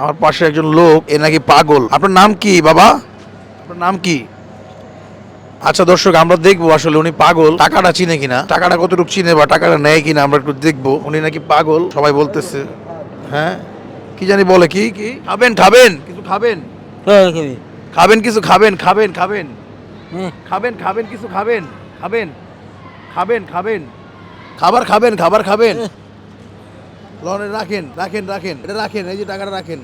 আমার পাশে একজন লোক এ নাকি পাগল। আপনার নাম কি বাবা? আপনার নাম কি? আচ্ছা দর্শক আমরা দেখব আসলে উনি পাগল। টাকাটা চিনে কিনা? টাকাটা কতটুকু চিনে বা টাকাটা নেয় কিনা আমরা একটু দেখব। উনি নাকি পাগল? সবাই বলতেছে। হ্যাঁ? কি জানি বলে কি কি? খাবেন খাবেন কিছু খাবেন? হ্যাঁ খাবি। খাবেন কিছু খাবেন খাবেন খাবেন। খাবেন খাবেন কিছু খাবেন খাবেন খাবেন খাবেন। খাবার খাবেন খাবার খাবেন। লনে রাখেন রাখেন রাখেন। এটা রাখেন এই যে টাকাটা রাখেন।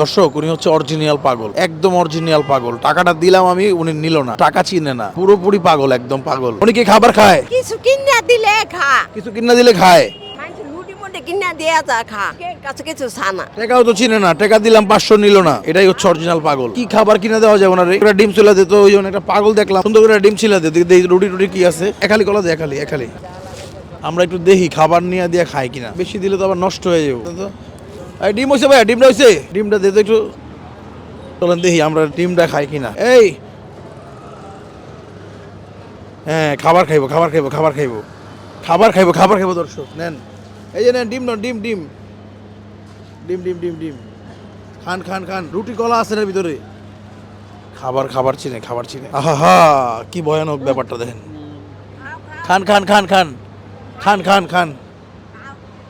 দর্শক উনি হচ্ছে অরিজিনাল পাগল। একদম অরিজিনাল পাগল। টাকাটা দিলাম আমি উনি নিল না। টাকা চিনে না। পুরোপুরি পাগল একদম পাগল। উনি কি খাবার খায়? কিছু কিনা দিলে খা। কিছু কিনা দিলে খায়? মানুষ লুটি মুটি কিনা দেয়া যা খা। কাছে কিছু ছানা টাকাও তো চিনে না। টাকা দিলাম পাঁচশো নিল না। এটাই হচ্ছে অরিজিনাল পাগল। কি খাবার কিনে দেওয়া যাবে না রে একটা ডিম ছিল দিত ওই জন্য একটা পাগল দেখলাম। সুন্দর করে ডিম ছিল দিত। রুটি টুটি কি আছে? একালি কলা দে একালি একালি আমরা একটু দেখি, খাবার নিয়ে দিয়ে খাই কিনা। বেশি দিলে তো আবার নষ্ট হয়ে যাবে তো? ডিম হয়েছে ভাই ডিমটা হয়েছে ডিমটা দিয়ে তো একটু চলেন দেখি আমরা ডিমটা খাই কিনা। এই! হ্যাঁ খাবার খাইবো খাবার খাইবো খাবার খাইবো। খাবার খাইবো খাবার খাইবো দর্শক, নেন। এই যে নেন, ডিম নন, ডিম ডিম। ডিম ডিম ডিম ডিম। খান খান খান, রুটি কলা আছে না ভিতরে? খাবার খাবার চিনে খাবার চিনে। আহা, হা, কি ভয়ানক ব্যাপারটা দেখেন। খান খান খান খান। খান খান খান।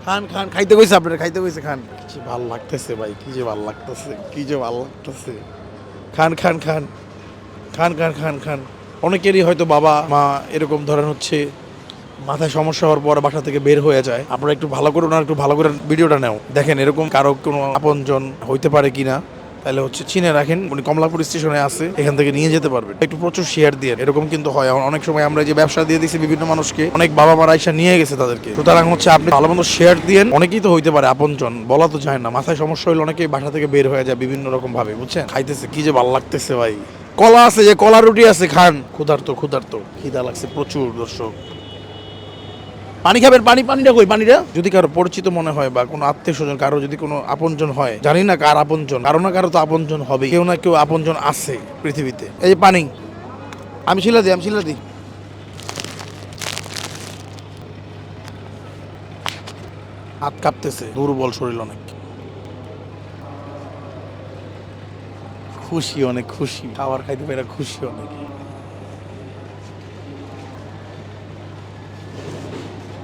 খান খান। খাইতে কইছে আপনারা খাইতে কইছে খান। কি ভালো লাগতেছে ভাই কি যে ভালো লাগতেছে কি যে ভালো লাগতেছে। খান খান খান। খান খান খান খান। অনেকেরই হয়তো বাবা মা এরকম ধরেন হচ্ছে মাথায় সমস্যা হওয়ার পর বাসা থেকে বের হয়ে যায়। আপনারা একটু ভালো করে ওনার একটু ভালো করে ভিডিওটা নেও। দেখেন এরকম কারও কোনো আপনজন হইতে পারে কিনা। তাহলে হচ্ছে চিনে রাখেন, উনি কমলাপুর স্টেশনে আছে, এখান থেকে নিয়ে যেতে পারবেন। একটু প্রচুর শেয়ার দিয়ে এরকম কিন্তু হয়। অনেক সময় আমরা যে ব্যবসা দিয়ে দিচ্ছি বিভিন্ন মানুষকে, অনেক বাবা মারা এসে নিয়ে গেছে তাদেরকে। সুতরাং হচ্ছে আপনি ভালো মতো শেয়ার দিয়েন, অনেকেই তো হইতে পারে আপনজন, বলা তো যায় না। মাথায় সমস্যা হইলে অনেকেই বাসা থেকে বের হয়ে যায় বিভিন্ন রকম ভাবে, বুঝছেন? খাইতেছে, কি যে ভালো লাগতেছে ভাই। কলা আছে যে, কলা রুটি আছে, খান। ক্ষুধার্ত ক্ষুধার্ত। খিদা লাগছে প্রচুর, দর্শক। পানি খাবেন? পানি, পানিটা কই? পানিটা? যদি কারও পরিচিত মনে হয় বা কোনো আত্মীয় স্বজন কারও যদি কোনো আপনজন হয়, জানি না কার আপনজন, কারও না কারও তো আপনজন হবে কেউ না কেউ আপনজন আছে পৃথিবীতে। এই পানি, আমি শিলা দিই, আমি শিলা দিই। হাত কাঁপতেছে, দুর্বল শরীর অনেক। খুশি অনেক, খুশি। খাবার খাইতে পেরে খুশি অনেক।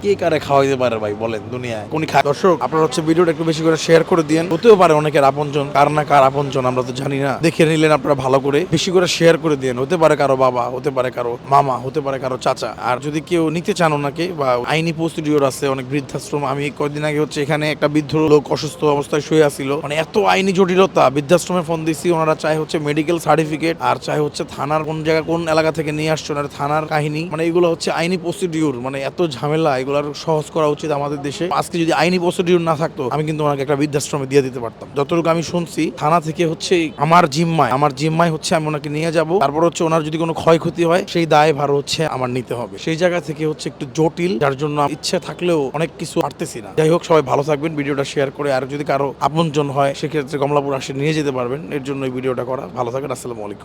কে কারে খাওয়াইতে পারে ভাই, বলেন দুনিয়ায়। কোন খায় দর্শক, আপনারা হচ্ছে ভিডিওটা একটু বেশি করে শেয়ার করে দিন হতেও পারে অনেকের আপনজন, কার না কার আপনজন, আমরা তো জানি না। দেখে নিলেন আপনারা ভালো করে, বেশি করে শেয়ার করে দিন হতে পারে কারও বাবা, হতে পারে কারও মামা, হতে পারে কারও চাচা। আর যদি কেউ নিতে চান ওনাকে, বা আইনি প্রসিডিওর আছে, অনেক বৃদ্ধাশ্রম, আমি কয়েকদিন আগে হচ্ছে এখানে একটা বৃদ্ধ লোক অসুস্থ অবস্থায় শুয়ে আছিল। মানে এত আইনি জটিলতা, বৃদ্ধাশ্রমে ফোন দিছি, ওনারা চাই হচ্ছে মেডিকেল সার্টিফিকেট আর চাই হচ্ছে থানার কোন জায়গা, কোন এলাকা থেকে নিয়ে আসছো থানার কাহিনী। মানে এগুলো হচ্ছে আইনি প্রসিডিওর মানে এত ঝামেলা, এগুলো আরও সহজ করা উচিত আমাদের দেশে। আজকে যদি আইনি প্রসিডিওর না থাকতো, আমি কিন্তু ওনাকে একটা বৃদ্ধাশ্রমে দিয়ে দিতে পারতাম। যতটুকু আমি শুনছি, থানা থেকে হচ্ছে আমার জিম্মায় আমার জিম্মায় হচ্ছে আমি ওনাকে নিয়ে যাব। তারপর হচ্ছে ওনার যদি কোনো ক্ষয়ক্ষতি হয়, সেই দায় ভার হচ্ছে আমার নিতে হবে। সেই জায়গা থেকে হচ্ছে একটু জটিল, যার জন্য ইচ্ছে থাকলেও অনেক কিছু পারতেছি না। যাই হোক, সবাই ভালো থাকবেন, ভিডিওটা শেয়ার করে আর যদি কারও আপনজন হয়, সেক্ষেত্রে কমলাপুর আসে, নিয়ে যেতে পারবেন। এর জন্য এই ভিডিওটা করা। ভালো থাকেন আসসালামু আলাইকুম।